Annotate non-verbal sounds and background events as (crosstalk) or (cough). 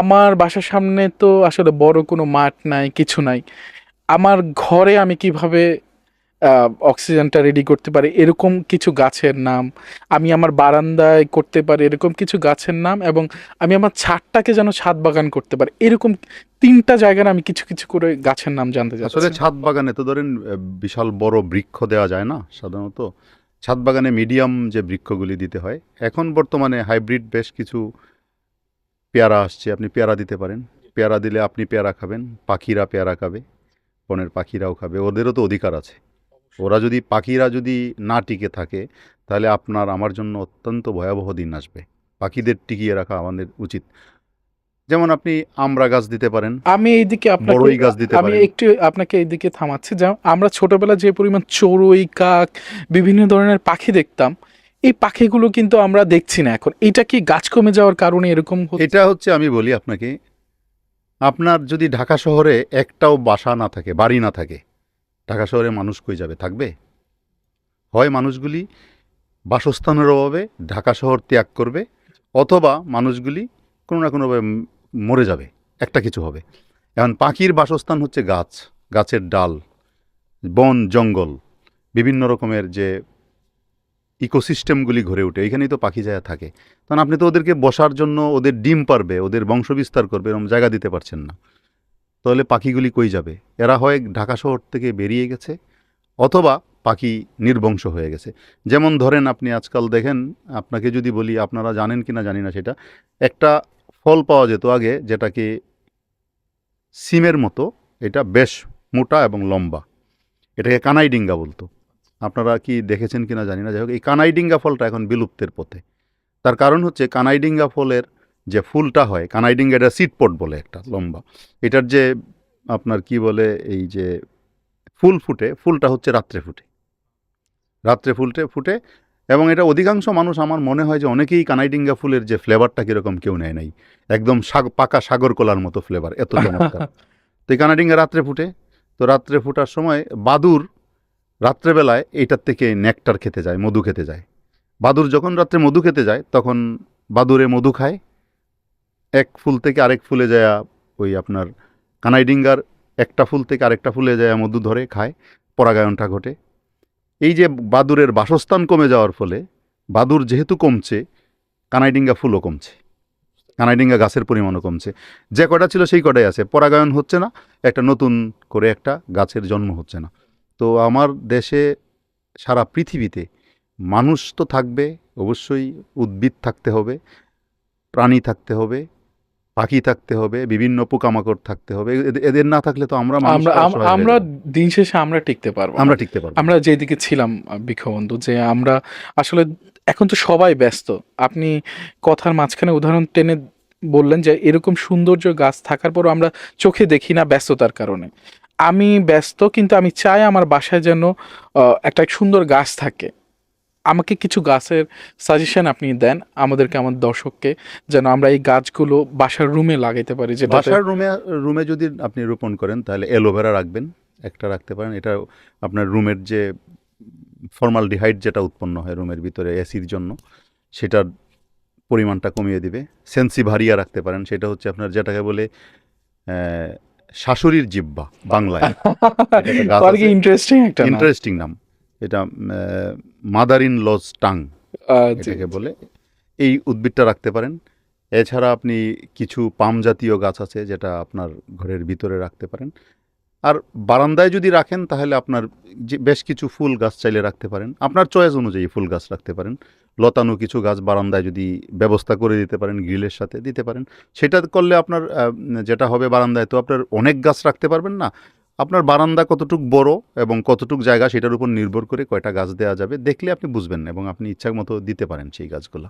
আমার বাসার সামনে তো আসলে বড় কোনো মাঠ নাই, কিছু নাই। আমার ঘরে আমি কীভাবে অক্সিজেনটা রেডি করতে পারি, এরকম কিছু গাছের নাম, আমি আমার বারান্দায় করতে পারি, এরকম কিছু গাছের নাম এবং আমি আমার ছাদটাকে যেন ছাদ বাগান করতে পারি, এরকম তিনটা জায়গার আমি কিছু কিছু করে গাছের নাম জানতে চাই আসলে ছাদ বাগানে তো ধরেন বিশাল বড় বৃক্ষ দেওয়া যায় না সাধারণত। ছাদ বাগানে মিডিয়াম যে বৃক্ষগুলি দিতে হয়, এখন বর্তমানে হাইব্রিড বেশ কিছু পেয়ারা আসছে আপনি পেয়ারা দিতে পারেন। পেয়ারা দিলে আপনি পেয়ারা খাবেন পাখিরা পেয়ারা খাবে বনের পাখিরাও খাবে ওদেরও তো অধিকার আছে। ওরা যদি পাখিরা যদি না টিকে থাকে তাহলে আপনার আমার জন্য অত্যন্ত ভয়াবহ দিন আসবে। পাখিদের টিকিয়ে রাখা আমাদের উচিত। যেমন আপনি আমড়া গাছ দিতে পারেন আমি এইদিকে আপনাকে বড়ই গাছ দিতে আমি একটু আপনাকে এইদিকে থামাচ্ছি। যেমন আমরা ছোটবেলা যে পরিমাণ চড়ুই কাক বিভিন্ন ধরনের পাখি দেখতাম এই পাখিগুলো কিন্তু আমরা দেখছি না এখন। এটা কি গাছ কমে যাওয়ার কারণে এরকম এটা হচ্ছে আমি বলি আপনাকে, আপনার যদি ঢাকা শহরে একটাও বাসা না থাকে, বাড়ি না থাকে, ঢাকা শহরে মানুষ কই যাবে? থাকবে? হয় মানুষগুলি বাসস্থানের অভাবে ঢাকা শহর ত্যাগ করবে, অথবা মানুষগুলি কোনো না কোনোভাবে মরে যাবে, একটা কিছু হবে। এখন পাখির বাসস্থান হচ্ছে গাছ, গাছের ডাল, বন, জঙ্গল, বিভিন্ন রকমের যে ইকোসিস্টেমগুলি ঘুরে ওঠে এখানেই তো পাখি যায় থাকে। তখন আপনি তো ওদেরকে বসার জন্য ওদের ডিম পারবে, ওদের বংশবিস্তার করবে, এরকম জায়গা দিতে পারছেন না। তাহলে পাখিগুলি কই যাবে? এরা হয় ঢাকা শহর থেকে বেরিয়ে গেছে, অথবা পাখি নির্বংশ হয়ে গেছে। যেমন ধরেন আপনি আজকাল দেখেন, আপনাকে যদি বলি, আপনারা জানেন কি না জানি না সেটা, একটা ফল পাওয়া যেত আগে যেটাকে সিমের মতো, এটা বেশ মোটা এবং লম্বা, এটাকে কানাইডিঙ্গা বলতো। আপনারা কি দেখেছেন কিনা জানি না। যাই হোক এই কানাইডিঙ্গা ফলটা এখন বিলুপ্তের পথে। তার কারণ হচ্ছে কানাইডিঙ্গা ফলের যে ফুলটা হয় কানাইডিঙ্গা এটা সিটপট বলে একটা লম্বা। এটার যে আপনার কি বলে এই যে ফুল ফুটে ফুলটা হচ্ছে রাত্রে ফুটে। রাত্রে ফুলটে ফুটে এবং এটা অধিকাংশ মানুষ আমার মনে হয় যে অনেকেই কানাইডিঙ্গা ফুলের যে ফ্লেভারটা কীরকম কেউ নেয় নাই। একদম পাকা সাগর কলার মতো ফ্লেভার এত চমৎকার। (laughs) তো এই কানাডিঙ্গা রাত্রে ফুটে। তো রাত্রে ফুটার সময় বাদুর রাত্রেবেলায় এইটার থেকে নেকটার খেতে যায়, মধু খেতে যায়। বাদুর যখন রাত্রে মধু খেতে যায়, তখন বাদুরে মধু খায়। এক ফুল থেকে আরেক ফুলে যায় ওই আপনার কানাইডিঙ্গার একটা ফুল থেকে আরেকটা ফুলে যায় মধু ধরে খায়, পরাগায়নটা ঘটে। এই যে বাদুরের বাসস্থান কমে যাওয়ার ফলে বাদুর যেহেতু কমছে, কানাইডিঙ্গা ফুলও কমছে, কানাইডিঙ্গা গাছের পরিমাণও কমছে। যে কটা ছিল সেই কটাই আছে। পরাগায়ন হচ্ছে না, একটা নতুন করে একটা গাছের জন্ম হচ্ছে না। তো আমার দেশে সারা পৃথিবীতে মানুষ তো থাকবে অবশ্যই উদ্ভিদ থাকতে হবে প্রাণী থাকতে হবে পাখি থাকতে হবে বিভিন্ন পোকামাকড় থাকতে হবে। এদের- না থাকলে তো আমরা আমরা। দিন শেষে আমরা টিকতে পারব আমরা টিকতে পারব আমরা যেদিকে ছিলাম বিক্ষবন্ধু যে আমরা আসলে এখন তো সবাই ব্যস্ত। আপনি কথার মাঝখানে উদাহরণ টেনে বললেন যে এরকম সৌন্দর্য গাছ থাকার পরও আমরা চোখে দেখি না ব্যস্ততার কারণে। আমি ব্যস্ত, কিন্তু আমি চাই আমার বাসায় যেন একটা সুন্দর গাছ থাকে। আমাকে কিছু গাছের সাজেশন আপনি দেন, আমাদেরকে, আমার দর্শককে, যেন আমরা এই গাছগুলো বাসার রুমে লাগাইতে পারি যে বাসার রুমে রুমে যদি আপনি রোপণ করেন, তাহলে অ্যালোভেরা রাখবেন, একটা রাখতে পারেন। এটা আপনার রুমের যে ফর্মালডিহাইড যেটা উৎপন্ন হয় রুমের ভিতরে এসির জন্য, সেটার পরিমাণটা কমিয়ে দিবে। সেন্সিভারিয়া রাখতে পারেন, সেটা হচ্ছে আপনার যেটাকে বলে শাশুড়ির জিব্বা বাংলায়। ইন্টারেস্টিং একটা নাম। ইন্টারেস্টিং নাম। এটা মাদার ইন লজ টাং এটাকে বলে। এই উদ্ভিদটা রাখতে পারেন। এছাড়া আপনি কিছু পাম জাতীয় গাছ আছে যেটা আপনার ঘরের ভিতরে রাখতে পারেন। আর বারান্দায় যদি রাখেন, তাহলে আপনার যে বেশ কিছু ফুল গাছ চাইলে রাখতে পারেন। আপনার চয়েস অনুযায়ী ফুল গাছ রাখতে পারেন। লতানো কিছু গাছ বারান্দায় যদি ব্যবস্থা করে দিতে পারেন, গ্রিলের সাথে দিতে পারেন। সেটা করলে আপনার যেটা হবে বারান্দায়, তো আপনার অনেক গাছ রাখতে পারবেন না। আপনার বারান্দা কতটুক বড় এবং কতটুক জায়গা, সেটার উপর নির্ভর করে কয়টা গাছ দেওয়া যাবে, দেখলে আপনি বুঝবেন না এবং আপনি ইচ্ছা মতো দিতে পারেন সেই গাছগুলো।